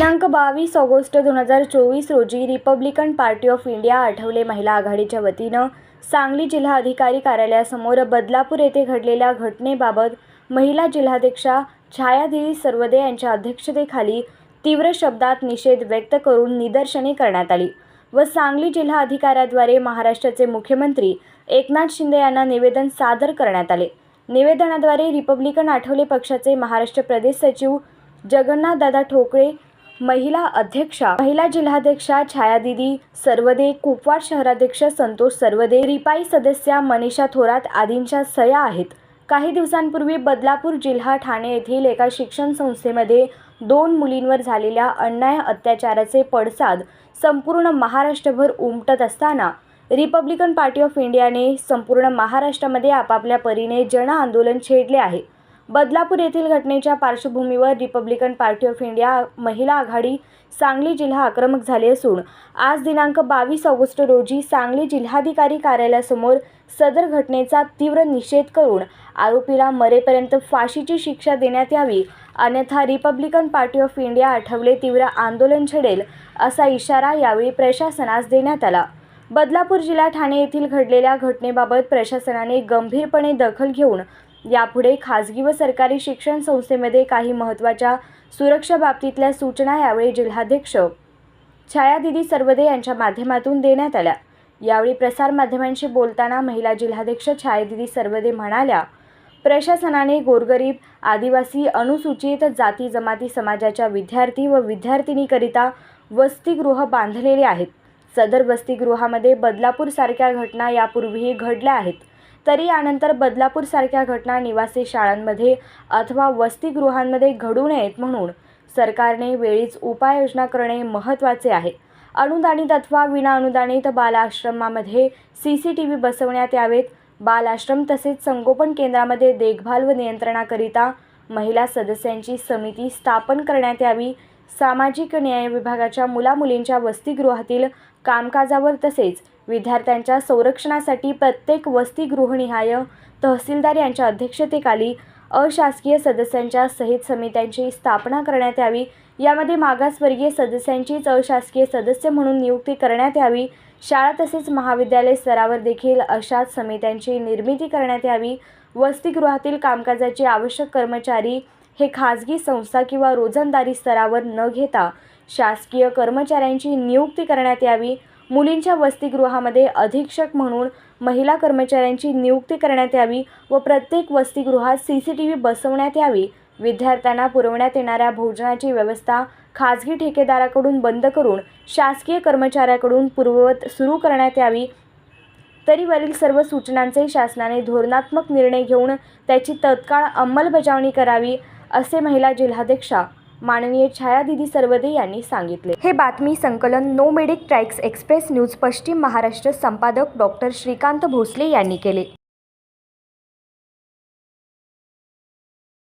दिनांक बावीस ऑगस्ट दोन हजार चोवीस रोजी Republican Party of India Athawale महिला आघाडीच्या वतीनं सांगली जिल्हा अधिकारी कार्यालयासमोर बदलापूर येथे घडलेल्या घटनेबाबत महिला जिल्हाध्यक्षा छायादेवी सर्वदे यांच्या अध्यक्षतेखाली तीव्र शब्दात निषेध व्यक्त करून निदर्शने करण्यात आली व सांगली जिल्हा अधिकाऱ्याद्वारे महाराष्ट्राचे मुख्यमंत्री एकनाथ शिंदे यांना निवेदन सादर करण्यात आले. निवेदनाद्वारे रिपब्लिकन आठवले पक्षाचे महाराष्ट्र प्रदेश सचिव जगन्नाथदादा ठोकळे महिला अध्यक्षा महिला जिल्हाध्यक्षा छायादिदी सर्वदे कुपवाड शहराध्यक्ष संतोष सर्वदे रिपाई सदस्या मनीषा थोरात आदींच्या सह्या आहेत. काही दिवसांपूर्वी बदलापूर जिल्हा ठाणे येथील एका शिक्षण संस्थेमध्ये दोन मुलींवर झालेल्या अन्याय अत्याचाराचे पडसाद संपूर्ण महाराष्ट्रभर उमटत असताना रिपब्लिकन पार्टी ऑफ इंडियाने संपूर्ण महाराष्ट्रामध्ये आपापल्या परीने जन आंदोलन छेडले आहे. बदलापूर येथील घटनेच्या पार्श्वभूमीवर रिपब्लिकन पार्टी ऑफ इंडिया महिला आघाडी सांगली जिल्हा आक्रमक झाली असून आज दिनांक बावीस ऑगस्ट रोजी सांगली जिल्हाधिकारी कार्यालयासमोर सदर घटनेचा तीव्र निषेध करून आरोपीला मरेपर्यंत फाशीची शिक्षा देण्यात यावी अन्यथा Republican Party of India Athawale तीव्र आंदोलन छेडेल असा इशारा यावेळी प्रशासनास देण्यात आला. बदलापूर जिल्हा ठाणे येथील घडलेल्या घटनेबाबत प्रशासनाने गंभीरपणे दखल घेऊन यापुढे खाजगी व सरकारी शिक्षण संस्थेमध्ये काही महत्त्वाच्या सुरक्षा बाबतीतल्या सूचना यावेळी जिल्हाध्यक्ष छायादिदी सर्वदे यांच्या माध्यमातून देण्यात आल्या. यावेळी प्रसारमाध्यमांशी बोलताना महिला जिल्हाध्यक्ष छायादिदी सर्वदे म्हणाल्या प्रशासनाने गोरगरीब आदिवासी अनुसूचित जाती जमाती समाजाच्या विद्यार्थी व विद्यार्थिनीकरिता वसतिगृह बांधलेले आहेत. सदर वसतिगृहामध्ये बदलापूरसारख्या घटना यापूर्वीही घडल्या आहेत. तरी यानंतर बदलापूरसारख्या घटना निवासी शाळांमध्ये अथवा वसतिगृहांमध्ये घडू नयेत म्हणून सरकारने वेळीच उपाययोजना करणे महत्त्वाचे आहे. अनुदानित अथवा विनाअनुदानित बालाश्रमामध्ये सी सी टी व्ही बसवण्यात यावेत. बालाश्रम तसेच संगोपन केंद्रामध्ये देखभाल व नियंत्रणाकरिता महिला सदस्यांची समिती स्थापन करण्यात यावी. सामाजिक न्याय विभागाच्या मुलामुलींच्या वसतिगृहातील कामकाजावर तसेच विद्यार्थ्यांच्या संरक्षणासाठी प्रत्येक वसतिगृहनिहाय तहसीलदार यांच्या अध्यक्षतेखाली अशासकीय सदस्यांच्या सहित समित्यांची स्थापना करण्यात यावी. यामध्ये मागासवर्गीय सदस्यांचीच अशासकीय सदस्य म्हणून नियुक्ती करण्यात यावी. शाळा तसेच महाविद्यालय स्तरावर देखील अशाच समित्यांची निर्मिती करण्यात यावी. वसतिगृहातील कामकाजाचे आवश्यक कर्मचारी हे खाजगी संस्था किंवा रोजंदारी स्तरावर न घेता शासकीय कर्मचाऱ्यांची नियुक्ती करण्यात यावी. मुलींच्या वसतिगृहामध्ये अधीक्षक म्हणून महिला कर्मचाऱ्यांची नियुक्ती करण्यात यावी व प्रत्येक वसतिगृहात सी सी टी व्ही बसवण्यात यावी. विद्यार्थ्यांना पुरवण्यात येणाऱ्या भोजनाची व्यवस्था खाजगी ठेकेदाराकडून बंद करून शासकीय कर्मचाऱ्याकडून पूर्ववत सुरू करण्यात यावी. तरी वरील सर्व सूचनांचे शासनाने धोरणात्मक निर्णय घेऊन त्याची तत्काळ अंमलबजावणी करावी असे महिला जिल्हाध्यक्षा माननीय छायादिदी सर्वदे यांनी सांगितले. हे बातमी संकलन नो मेडिक ट्रॅक्स एक्सप्रेस न्यूज पश्चिम महाराष्ट्र संपादक डॉक्टर श्रीकांत भोसले यांनी केले.